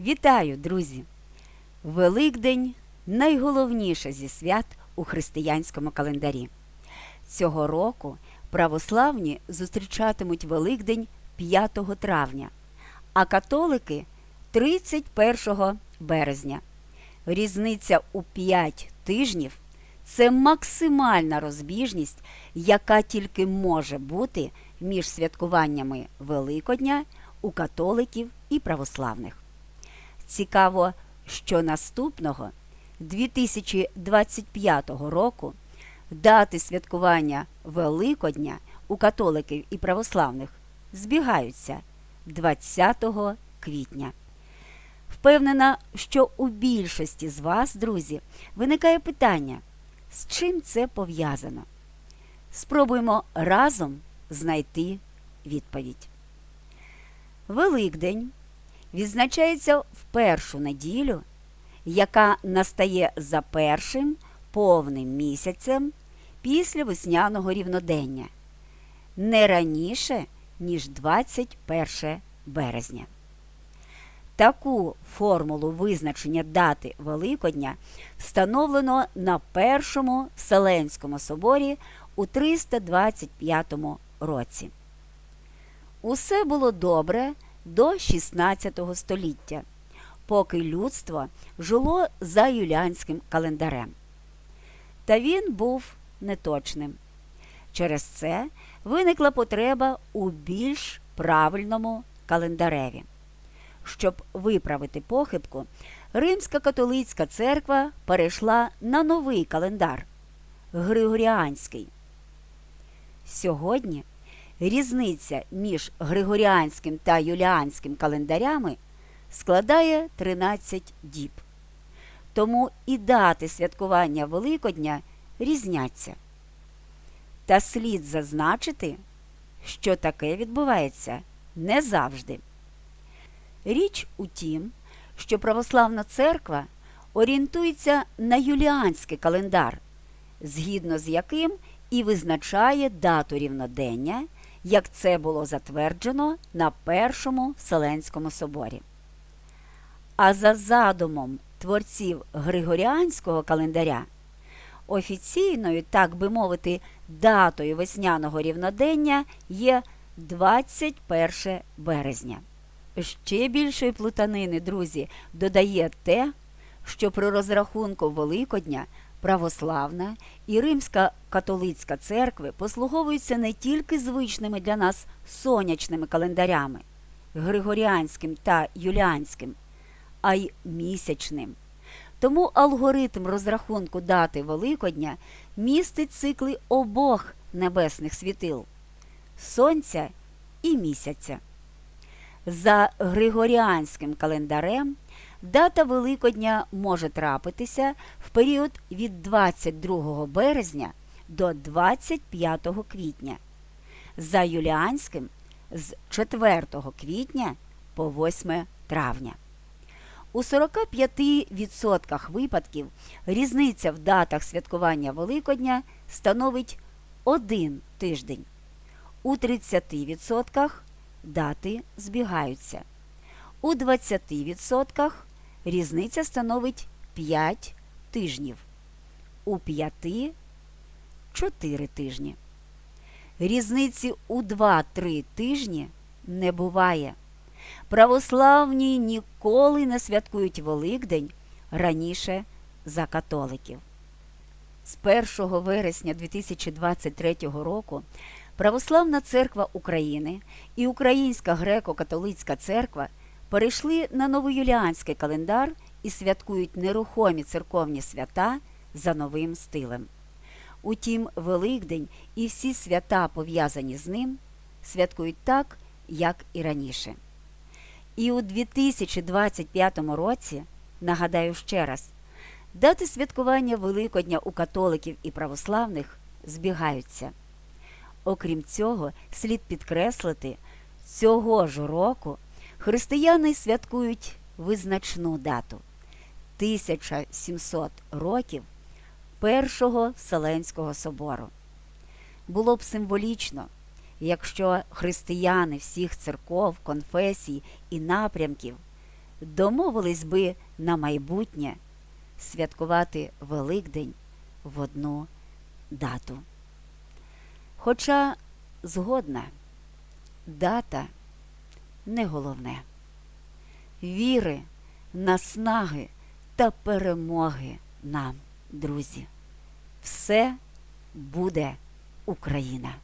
Вітаю, друзі! Великдень найголовніше зі свят у християнському календарі. Цього року православні зустрічатимуть Великдень 5 травня, а католики 31 березня. Різниця у 5 тижнів це максимальна розбіжність, яка тільки може бути між святкуваннями Великодня у католиків і православних. Цікаво, що наступного 2025 року дати святкування Великодня у католиків і православних збігаються 20 квітня. Впевнена, що у більшості з вас, друзі, виникає питання, з чим це пов'язано. Спробуємо разом знайти відповідь. Великдень відзначається в першу неділю, яка настає за першим повним місяцем після весняного рівнодення, не раніше, ніж 21 березня. Таку формулу визначення дати Великодня встановлено на Першому Вселенському соборі у 325 році. Усе було добре до 16 століття, поки людство жило за юліанським календарем. Та він був неточним. Через це виникла потреба у більш правильному календареві. Щоб виправити похибку, Римська католицька церква перейшла на новий календар Григоріанський. Сьогодні різниця між Григоріанським та Юліанським календарями складає 13 діб. Тому і дати святкування Великодня різняться. Та слід зазначити, що таке відбувається не завжди. Річ у тім, що православна церква орієнтується на юліанський календар, згідно з яким і визначає дату рівнодення, як це було затверджено на Першому Вселенському соборі. А за задумом творців Григоріанського календаря, офіційною, так би мовити, датою весняного рівнодення є 21 березня. Ще більшої плутанини, друзі, додає те, що при розрахунку Великодня православна і Римська католицька церкви послуговуються не тільки звичними для нас сонячними календарями Григоріанським та Юліанським, а й місячним. Тому алгоритм розрахунку дати Великодня містить цикли обох небесних світил Сонця і місяця. За Григоріанським календарем дата Великодня може трапитися в період від 22 березня до 25 квітня, за Юліанським з 4 квітня по 8 травня. У 45% випадків різниця в датах святкування Великодня становить один тиждень. У 30% дати збігаються. У 20% різниця становить 5 тижнів. У 5 – 4 тижні. Різниці у 2-3 тижні не буває. Православні ніколи не святкують Великдень раніше за католиків. З 1 вересня 2023 року Православна церква України і Українська греко-католицька церква перейшли на новоюліанський календар і святкують нерухомі церковні свята за новим стилем. Утім, Великдень і всі свята, пов'язані з ним, святкують так, як і раніше. І у 2025 році, нагадаю ще раз, дати святкування Великодня у католиків і православних збігаються. Окрім цього, слід підкреслити, цього ж року християни святкують визначну дату 1700 років Першого Вселенського собору. Було б символічно, якщо християни всіх церков, конфесій і напрямків домовились би на майбутнє святкувати Великдень в одну дату. Хоча згодна, дата не головне. Віри, наснаги та перемоги нам, друзі. Все буде Україна!